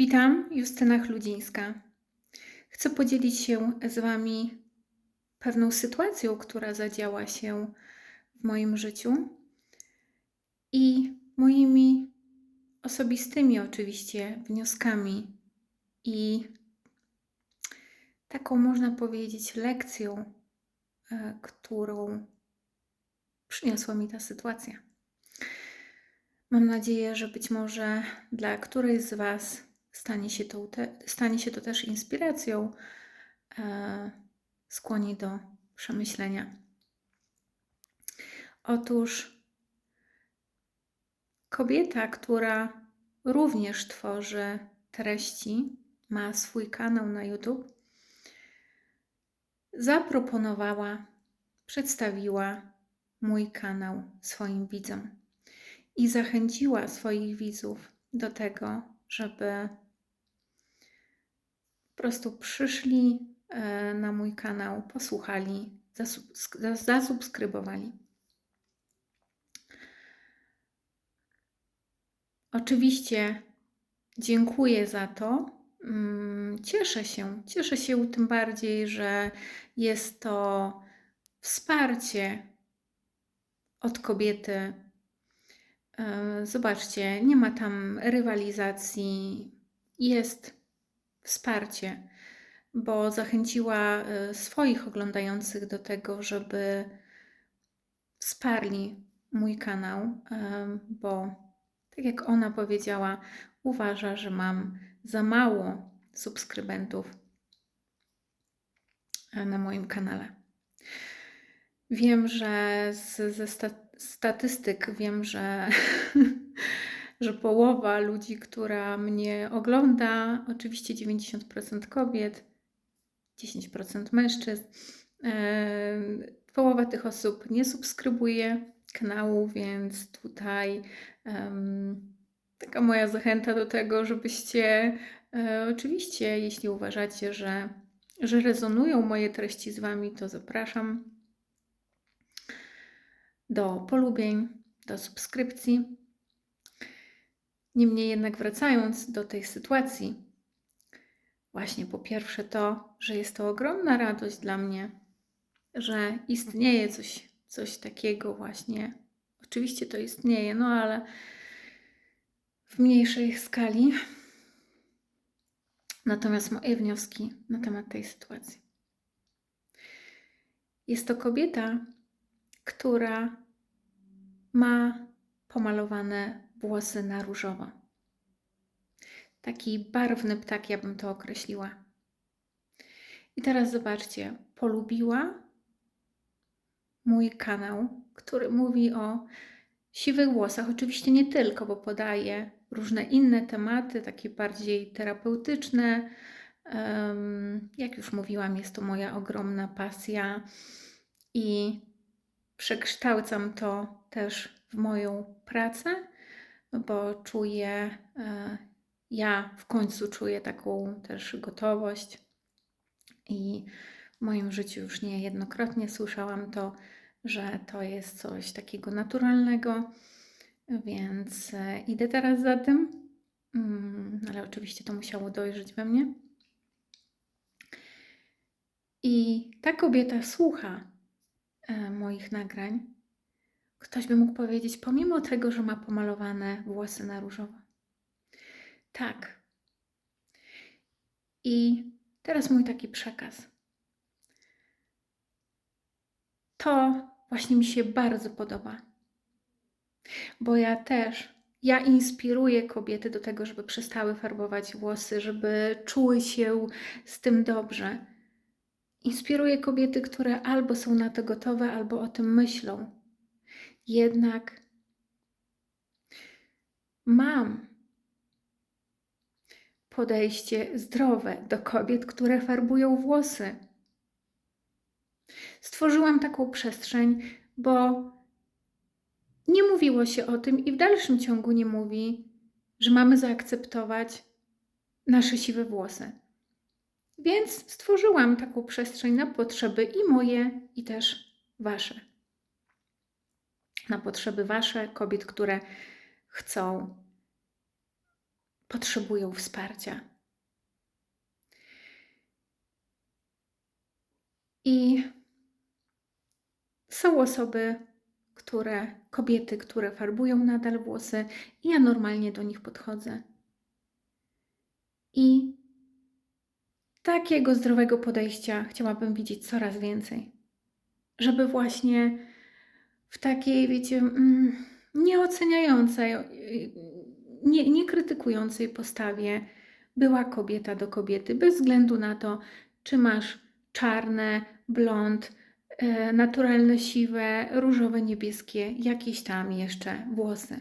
Witam, Justyna Chludzińska. Chcę podzielić się z Wami pewną sytuacją, która zadziała się w moim życiu i moimi osobistymi, oczywiście, wnioskami i taką, można powiedzieć, lekcją, e, którą przyniosła mi ta sytuacja. Mam nadzieję, że być może dla którejś z Was stanie się to, stanie się to też inspiracją, e, skłoni do przemyślenia. Otóż kobieta, która również tworzy treści, ma swój kanał na YouTube, zaproponowała, przedstawiła mój kanał swoim widzom i zachęciła swoich widzów do tego, żeby po prostu przyszli e, na mój kanał, posłuchali, zasubskrybowali. Oczywiście dziękuję za to. Mm, cieszę się, cieszę się tym bardziej, że jest to wsparcie od kobiety. E, zobaczcie, nie ma tam rywalizacji, jest wsparcie, bo zachęciła e, swoich oglądających do tego, żeby wsparli mój kanał, e, bo tak jak ona powiedziała, uważa, że mam za mało subskrybentów na moim kanale. Wiem, że z, ze sta statystyk wiem, że, że połowa ludzi, która mnie ogląda, oczywiście 90% kobiet, 10% mężczyzn, połowa tych osób nie subskrybuje kanału, więc tutaj taka moja zachęta do tego, żebyście e, oczywiście, jeśli uważacie, że, że rezonują moje treści z Wami, to zapraszam do polubień, do subskrypcji. Niemniej jednak wracając do tej sytuacji, właśnie po pierwsze to, że jest to ogromna radość dla mnie, że istnieje coś, coś takiego właśnie. Oczywiście to istnieje, no ale w mniejszej skali. Natomiast moje wnioski na temat tej sytuacji. Jest to kobieta, która ma pomalowane włosy na różowo. Taki barwny ptak, ja bym to określiła. I teraz zobaczcie, polubiła mój kanał, który mówi o siwych włosach. Oczywiście nie tylko, bo podaje różne inne tematy, takie bardziej terapeutyczne. Jak już mówiłam, jest to moja ogromna pasja i przekształcam to też w moją pracę, bo czuję, e, ja w końcu czuję taką też gotowość i w moim życiu już niejednokrotnie słyszałam to, że to jest coś takiego naturalnego, więc e, idę teraz za tym, mm, ale oczywiście to musiało dojrzeć we mnie. I ta kobieta słucha moich nagrań. Ktoś by mógł powiedzieć, pomimo tego, że ma pomalowane włosy na różowo. Tak. I teraz mój taki przekaz. To właśnie mi się bardzo podoba. Bo ja też, ja inspiruję kobiety do tego, żeby przestały farbować włosy, żeby czuły się z tym dobrze. Inspiruję kobiety, które albo są na to gotowe, albo o tym myślą. Jednak mam podejście zdrowe do kobiet, które farbują włosy. Stworzyłam taką przestrzeń, bo nie mówiło się o tym i w dalszym ciągu nie mówi, że mamy zaakceptować nasze siwe włosy. Więc stworzyłam taką przestrzeń na potrzeby i moje, i też wasze. Na potrzeby wasze, kobiet, które chcą potrzebują wsparcia. I są osoby, które, kobiety, które farbują nadal włosy, i ja normalnie do nich podchodzę. I takiego zdrowego podejścia chciałabym widzieć coraz więcej. Żeby właśnie w takiej, wiecie, mm, nieoceniającej, nie, nie krytykującej postawie była kobieta do kobiety, bez względu na to, czy masz czarne, blond, e, naturalne siwe, różowe, niebieskie, jakieś tam jeszcze włosy.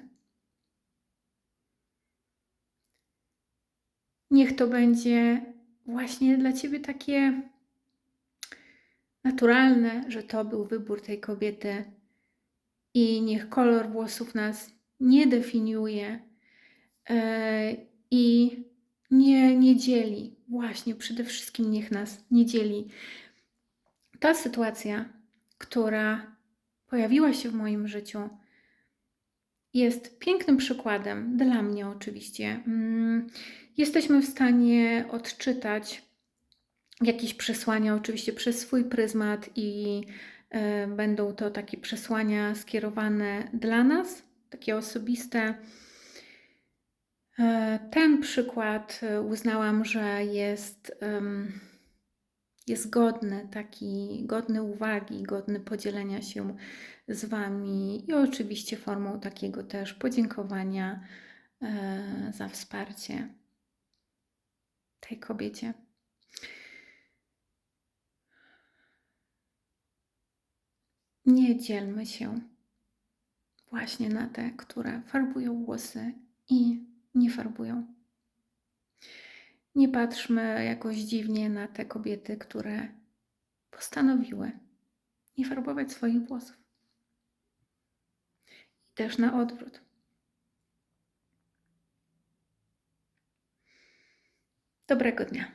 Niech to będzie właśnie dla ciebie takie naturalne, że to był wybór tej kobiety i niech kolor włosów nas nie definiuje e, i nie, nie dzieli. Właśnie, przede wszystkim niech nas nie dzieli. Ta sytuacja, która pojawiła się w moim życiu, jest pięknym przykładem, dla mnie oczywiście. Jesteśmy w stanie odczytać jakieś przesłania, oczywiście przez swój pryzmat, i e, będą to takie przesłania skierowane dla nas, takie osobiste. E, Ten przykład e, uznałam, że jest, jest godny, taki godny uwagi, godny podzielenia się z Wami i oczywiście formą takiego też podziękowania za wsparcie tej kobiecie. Nie dzielmy się właśnie na te, które farbują włosy i nie farbują. Nie patrzmy jakoś dziwnie na te kobiety, które postanowiły nie farbować swoich włosów. I też na odwrót. Доброго дня!